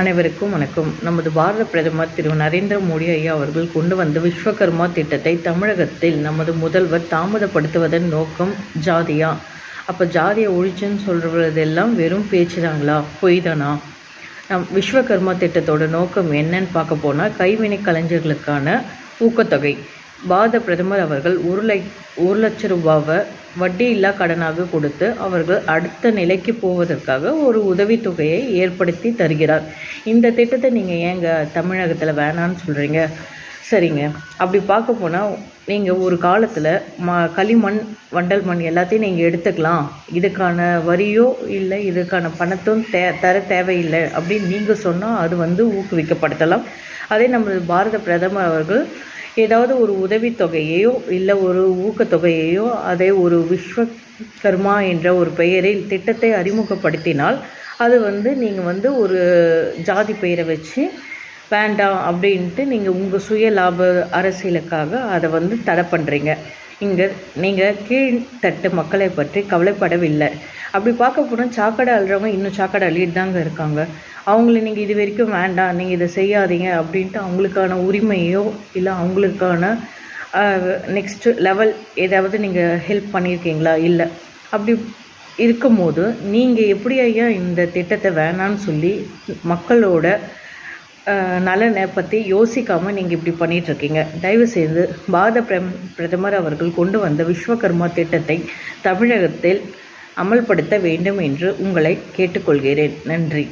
அனைவருக்கும் வணக்கம். நமது பாரத பிரதமர் திரு. நரேந்திர மோடி ஐயா அவர்கள் கொண்டு வந்த விஸ்வகர்மா திட்டத்தை தமிழகத்தில் நமது முதல்வர் தாமதப்படுத்துவதன் நோக்கம் ஜாதியா. அப்போ ஜாதியை ஒழிச்சுன்னு சொல்கிறதெல்லாம் வெறும் பேச்சு தாங்களா பொய் தானா நம் விஸ்வகர்மா திட்டத்தோட நோக்கம் என்னன்னு பார்க்க போனால் கைவினை கலைஞர்களுக்கான ஊக்கத்தொகை. பாரத பிரதமர் அவர்கள் ஒரு லை ஒரு லட்ச ரூபாவை வட்டி இல்லா கடனாக கொடுத்து அவர்கள் அடுத்த நிலைக்கு போவதற்காக ஒரு உதவித்தொகையை ஏற்படுத்தி தருகிறார். இந்த திட்டத்தை நீங்கள் ஏங்க தமிழகத்தில் வேணான்னு சொல்கிறீங்க சரிங்க. அப்படி பார்க்க போனால் நீங்கள் ஒரு காலத்தில் ம களிமண் வண்டல் மண் எல்லாத்தையும் நீங்கள் எடுத்துக்கலாம். இதுக்கான வரியோ இல்லை இதுக்கான பணத்தும் தே தர தேவையில்லை அப்படின்னு நீங்கள் சொன்னால் அது வந்து ஊக்குவிக்கப்படுத்தலாம். அதே நமது பாரத பிரதமர் அவர்கள் ஏதாவது ஒரு உதவித்தொகையையோ இல்லை ஒரு ஊக்கத்தொகையையோ அதை ஒரு விஸ்வகர்மா என்ற ஒரு பெயரில் திட்டத்தை அறிமுகப்படுத்தினால் அது வந்து நீங்கள் வந்து ஒரு ஜாதி பெயரை வச்சு வேண்டாம் அப்படின்ட்டு நீங்கள் உங்கள் சுய லாப அரசியலுக்காக அதை வந்து தடை பண்ணுறீங்க இங்கே நீங்கள் கீழ்த்தட்டு மக்களை பற்றி கவலைப்படவில்லை. அப்படி பார்க்க போனால் சாக்கடை அழுறவங்க இன்னும் சாக்கடை அள்ளிட்டு தாங்க இருக்காங்க. அவங்கள நீங்கள் இது வரைக்கும் வேண்டாம் நீங்கள் இதை செய்யாதீங்க அப்படின்ட்டு அவங்களுக்கான உரிமையோ இல்லை அவங்களுக்கான நெக்ஸ்ட்டு லெவல் ஏதாவது நீங்கள் ஹெல்ப் பண்ணியிருக்கீங்களா? இல்லை. அப்படி இருக்கும்போது நீங்கள் எப்படி ஐயா இந்த திட்டத்தை வேணான்னு சொல்லி மக்களோட நலனை பற்றி யோசிக்காமல் நீங்கள் இப்படி பண்ணிகிட்ருக்கீங்க தயவு செய்து பாரத பிரம் பிரதமர் அவர்கள் கொண்டு வந்த விஸ்வகர்மா திட்டத்தை தமிழகத்தில் அமல்படுத்த வேண்டும் என்று உங்களை கேட்டுக்கொள்கிறேன். நன்றி.